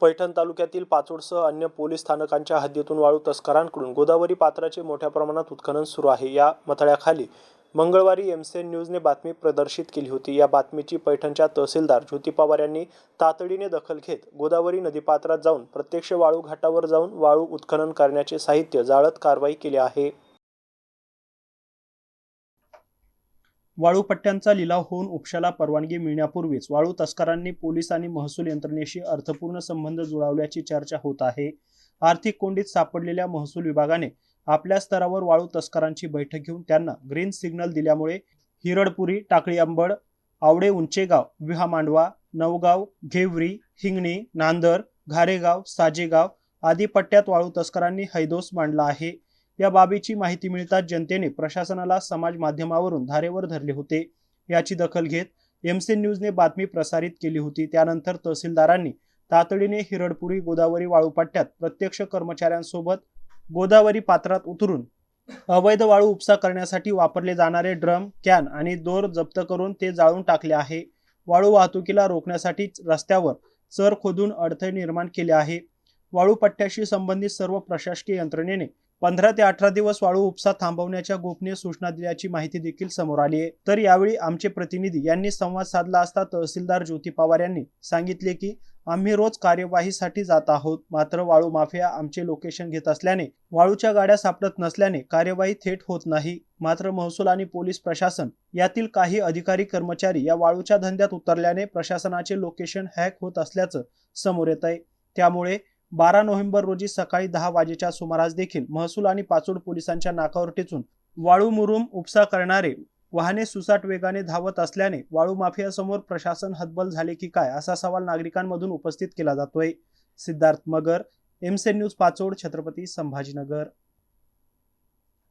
पैठण तालुक्यातील पाचोडसह अन्य पोलीस स्थानकांच्या हद्दीतून वाळू तस्करांकडून गोदावरी पात्राचे मोठ्या प्रमाणात उत्खनन सुरू आहे. या मथळ्याखाली मंगळवारी एमसेन न्यूजने बातमी प्रदर्शित केली होती. या बातमीची पैठणच्या तहसीलदार ज्योती पवार यांनी तातडीने दखल घेत गोदावरी नदीपात्रात जाऊन प्रत्यक्ष वाळू घाटावर जाऊन वाळू उत्खनन करण्याचे साहित्य जाळत कारवाई केली आहे. वाळू पट्ट्यांचा लिलाव होऊन उपशाला परवानगी मिळण्यापूर्वीच वाळू तस्करांनी पोलीस आणि महसूल यंत्रणेशी अर्थपूर्ण संबंध जुळवल्याची चर्चा होत आहे. आर्थिक कोंडीत सापडलेल्या महसूल विभागाने आपल्या स्तरावर वाळू तस्करांची बैठक घेऊन त्यांना ग्रीन सिग्नल दिल्यामुळे हिरडपुरी टाकळी अंबड आवडे उंचेगाव विहा मांडवा नवगाव घेवरी हिंगणी नांदर घारेगाव साजेगाव आदी पट्ट्यात वाळू तस्करांनी हैदोस मांडला आहे. या बाबीची माहिती मिळताच जनतेने प्रशासनाला समाज माध्यमावरून धारेवर धरले होते. याची दखल घेत एमसी न्यूजने बातमी प्रसारित केली होती. त्यानंतर तहसीलदारांनी तातडीने हिरडपुरी गोदावरी वाळू पट्ट्यात प्रत्यक्ष कर्मचाऱ्यांसोबत गोदावरी पात्रात उतरून अवैध वाळू उपसा करण्यासाठी वापरले जाणारे ड्रम कॅन आणि दोर जप्त करून ते जाळून टाकले आहे. वाळू वाहतुकीला रोखण्यासाठी रस्त्यावर चर खोदून अडथळे निर्माण केले आहे. वाळू पट्ट्याशी संबंधित सर्व प्रशासकीय यंत्रणेने पंधरा ते अठरा दिवस वाळू उपसा थांबवण्याच्या गोपनीय सूचना दिल्याची माहिती देखील समोर आली आहे. तर यावेळी आमचे प्रतिनिधी यांनी संवाद साधला असता तहसीलदार ज्योती पवार यांनी सांगितले की आम्ही रोज कार्यवाहीसाठी जात आहोत. मात्र वाळू माफिया आमचे लोकेशन घेत असल्याने वाळूच्या गाड्या सापडत नसल्याने कार्यवाही थेट होत नाही. मात्र महसूल आणि पोलीस प्रशासन यातील काही अधिकारी कर्मचारी या वाळूच्या धंद्यात उतरल्याने प्रशासनाचे लोकेशन हॅक होत असल्याचं समोर येत आहे. त्यामुळे बारा नोव्हेंबर रोजी सकाळी दहा वाजेच्या सुमारास देखील महसूल आणि पाचोड पोलिसांच्या नाकावर टेचून वाळू मुरुम उपसा करणारे वाहने सुसाट वेगाने धावत असल्याने वाळू माफियासमोर प्रशासन हतबल झाले की काय असा सवाल नागरिकांमधून उपस्थित केला जातोय. सिद्धार्थ मगर एमसेन न्यूज पाचोड छत्रपती संभाजीनगर.